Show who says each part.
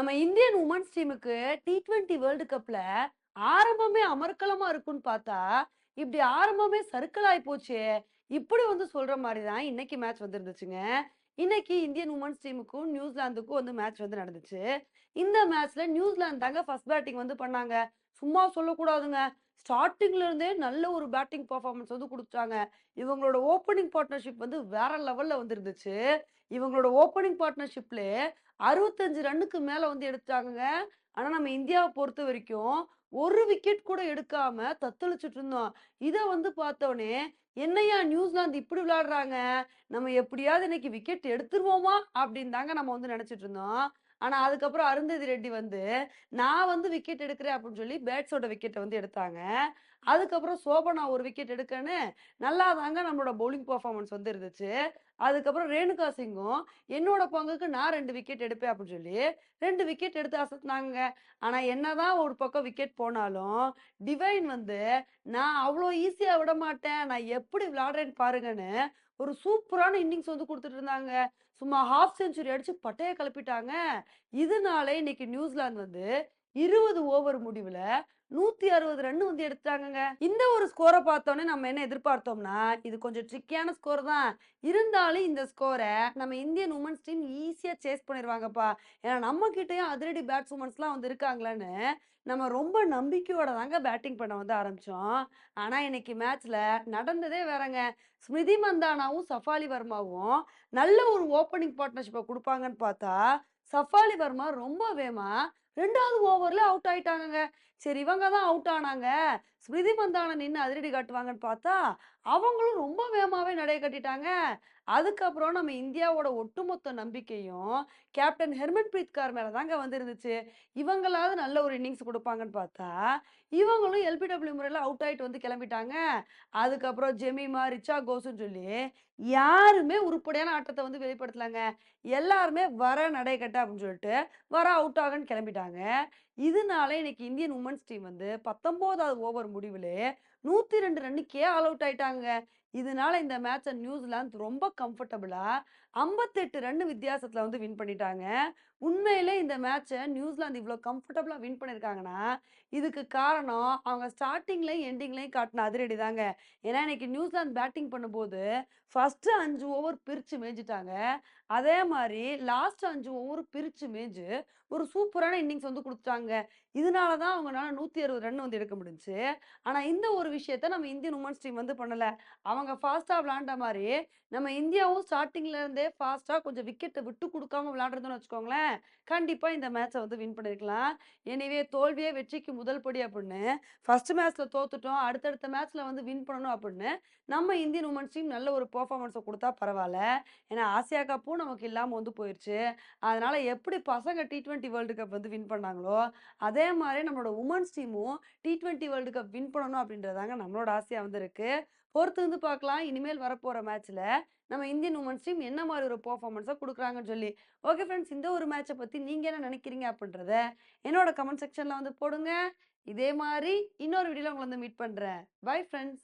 Speaker 1: நம்ம Indian women's டீமுக்கு T twenty world கப்ல ஆரம்பமே அமர்க்கலமா இருக்குன்னு பார்த்தா இப்படி ஆரம்பமே சர்க்கிள் ஆயி இப்படி வந்து சொல்ற மாதிரி தான் இன்னைக்கு மேட்ச் வந்துருந்துச்சுங்க. இன்னைக்கு இந்தியன் உமன்ஸ் டீமுக்கும் நியூசிலாந்துக்கும் வந்து மேட்ச் வந்து நடந்துச்சு. இந்த மேட்ச்ல நியூசிலாந்து தாங்க ஃபர்ஸ்ட் பேட்டிங் வந்து பண்ணாங்க. சும்மா சொல்லக்கூடாதுங்க. ஸ்டார்டிங்ல இருந்தே நல்ல ஒரு பேட்டிங் பர்ஃபார்மன்ஸ் வந்து கொடுத்தாங்க இவங்களோட ஓப்பனிங் பார்ட்னர்ஷிப் வந்து வேற லெவல்ல வந்து இருந்துச்சு இவங்களோட ஓப்பனிங் பார்ட்னர்ஷிப்ல அறுபத்தஞ்சு ரன்னுக்கு மேல வந்து எடுத்தாங்கங்க ஆனா நம்ம இந்தியாவை பொறுத்த வரைக்கும் ஒரு விக்கெட் கூட எடுக்காம தத்தளிச்சுட்டு இருந்தோம். இதை வந்து பார்த்தோன்னே என்னையா நியூசிலாந்து இப்படி விளையாடுறாங்க? நம்ம எப்படியாவது இன்னைக்கு விக்கெட் எடுத்துருவோமா? அப்படின்னு தாங்க நம்ம வந்து நினைச்சிட்டு இருந்தோம். ஆனா அதுக்கப்புறம் அருந்ததி ரெட்டி வந்து நான் வந்து விக்கெட் எடுக்கிறேன் அப்படின்னு சொல்லி பேட்ஸோட விக்கெட்டை வந்து எடுத்தாங்க. அதுக்கப்புறம் சோபனா ஒரு விக்கெட் எடுக்கன்னு நல்லா தாங்க நம்மளோட பவுலிங் பர்ஃபார்மன்ஸ் வந்து இருந்துச்சு. அதுக்கப்புறம் ரேணுகா சிங்கும் என்னோட பங்குக்கு நான் ரெண்டு விக்கெட் எடுப்பேன் அப்படின்னு சொல்லி ரெண்டு விக்கெட் எடுத்து அசத்துனாங்க ஆனா என்னதான் ஒரு பக்கம் விக்கெட் போனாலும் டிவைன் வந்து நான் அவ்வளோ ஈஸியா விட மாட்டேன். நான் எப்படி விளையாடுறேன்னு பாருங்கன்னு ஒரு சூப்பரான இன்னிங்ஸ் வந்து கொடுத்துட்டு இருந்தாங்க. சும்மா ஹாஃப் செஞ்சுரி அடிச்சு பட்டையை கிளப்பிட்டாங்க இதனால இன்னைக்கு நியூசிலாந்து வந்து இருபது ஓவர் முடிவில் நூத்தி அறுபது ரன் வந்து எடுத்தாங்கங்க இந்த ஒரு ஸ்கோரை பார்த்தோன்னே நம்ம என்ன எதிர்பார்த்தோம்னா இது கொஞ்சம் ட்ரிக்கியான ஸ்கோர் தான். இருந்தாலும் இந்த ஸ்கோரை நம்ம இந்தியன் உமன்ஸ் டீம் ஈஸியா சேஸ் பண்ணிடுவாங்கப்பா ஏன்னா நம்ம கிட்டயும் அதிரடி பேட்ஸ்வுமன்ஸ்லாம் வந்து இருக்காங்களான்னு நம்ம ரொம்ப நம்பிக்கையோட தாங்க பேட்டிங் பண்ண வந்து ஆரம்பிச்சோம். ஆனா இன்னைக்கு மேட்ச்ல நடந்ததே வேறங்க. ஸ்மிருதி மந்தானாவும் சஃபாலி வர்மாவும் நல்ல ஒரு ஓப்பனிங் பார்ட்னர்ஷிப்பை கொடுப்பாங்கன்னு பார்த்தா சஃபாலி வர்மா ரொம்ப வேமா ரெண்டாவது ஓவர்ல அவுட் ஆயிட்டாங்க சரி இவங்க தான் அவுட் ஆனாங்க. ஸ்மிருதி மந்தானா நின்று அதிரடி காட்டுவாங்கன்னு பார்த்தா அவங்களும் ரொம்ப வேகமாகவே நடைய கட்டிட்டாங்க. அதுக்கப்புறம் நம்ம இந்தியாவோட ஒட்டுமொத்த நம்பிக்கையும் கேப்டன் ஹெர்மன் பிரீத் கார் மேலே தாங்க வந்துருந்துச்சு. இவங்களாவது நல்ல ஒரு இன்னிங்ஸ் கொடுப்பாங்கன்னு பார்த்தா இவங்களும் எல்பிடபிள்யூ முறையில் அவுட் ஆகிட்டு வந்து கிளம்பிட்டாங்க. அதுக்கப்புறம் ஜெமிமா ரிச்சா கோஸ்ன்னு சொல்லி யாருமே உருப்படியான ஆட்டத்தை வந்து வெளிப்படுத்தலாங்க. எல்லாருமே வர நடை கட்ட அப்படின்னு சொல்லிட்டு வர அவுட் ஆகன்னு கிளம்பிட்டாங்க. இதனால இன்னைக்கு இந்தியன் உமன்ஸ் டீம் வந்து பத்தொம்போதாவது ஓவர் முடிவுல நூத்தி ரெண்டு ரன்னுக்கே ஆல் அவுட் ஆயிட்டாங்க. இதனால இந்த மேட்சை நியூசிலாந்து ரொம்ப கம்ஃபர்டபுளா ஐம்பத்தெட்டு ரன் வித்தியாசத்துல வந்து வின் பண்ணிட்டாங்க. உண்மையிலே இந்த மேட்சை நியூசிலாந்து இவ்வளோ கம்ஃபர்டபுளா வின் பண்ணியிருக்காங்கன்னா இதுக்கு காரணம் அவங்க ஸ்டார்டிங்லையும் எண்டிங்லையும் காட்டின அதிரடி தாங்க ஏன்னா இன்னைக்கு நியூசிலாந்து பேட்டிங் பண்ணும்போது ஃபர்ஸ்ட் அஞ்சு ஓவர் பிரிச்சு மேய்ஞ்சிட்டாங்க. அதே மாதிரி லாஸ்ட் அஞ்சு ஓவர் பிரிச்சு மேய்ஞ்சு ஒரு சூப்பரான இன்னிங்ஸ் வந்து கொடுத்துட்டாங்க. இதனால தான் அவங்களால நூற்றி அறுபது ரன் வந்து எடுக்க முடிஞ்சு. ஆனால் இந்த ஒரு விஷயத்த நம்ம இந்தியன் உமன்ஸ் டீம் வந்து பண்ணல. அவங்க அவங்க ஃபாஸ்ட்டாக விளாண்ட மாதிரி நம்ம இந்தியாவும் ஸ்டார்டிங்லேருந்தே ஃபாஸ்ட்டாக கொஞ்சம் விக்கெட்டை விட்டு கொடுக்காம விளாடுறதுன்னு வச்சுக்கோங்களேன் கண்டிப்பாக இந்த மேட்ச்சை வந்து வின் பண்ணியிருக்கலாம் எனவே தோல்வியே வெற்றிக்கு முதல் படி அப்படின்னு ஃபர்ஸ்ட் மேட்ச்சில் தோத்துட்டோம் அடுத்தடுத்த மேட்ச்சில் வந்து வின் பண்ணணும் அப்படின்னு நம்ம இந்தியன் உமன்ஸ் டீம் நல்ல ஒரு பர்ஃபார்மன்ஸை கொடுத்தா பரவாயில்ல ஏன்னா ஆசியா கப்பும் நமக்கு இல்லாமல் வந்து போயிடுச்சு அதனால் எப்படி பசங்க டி ட்வெண்ட்டி வேர்ல்டு கப் வந்து வின் பண்ணாங்களோ அதே மாதிரி நம்மளோட உமன்ஸ் டீமும் T twenty World Cup win பண்ணணும் அப்படின்றதாங்க நம்மளோட ஆசையாக வந்து இருக்குது பொறுத்து வந்து பார்க்கலாம். இனிமேல் வரப்போகிற மேட்ச்சில் நம்ம இந்தியன் உமன்ஸ் டீம் என்ன மாதிரி ஒரு பர்ஃபார்மன்ஸாக கொடுக்குறாங்கன்னு சொல்லி. ஓகே ஃப்ரெண்ட்ஸ் இந்த ஒரு மேட்சை பற்றி நீங்கள் என்ன நினைக்கிறீங்க அப்படின்றத என்னோட கமெண்ட் செக்ஷனில் வந்து போடுங்க. இதே மாதிரி இன்னொரு வீடியோவில் உங்களை வந்து மீட் பண்ணுறேன் பை ஃப்ரெண்ட்ஸ்.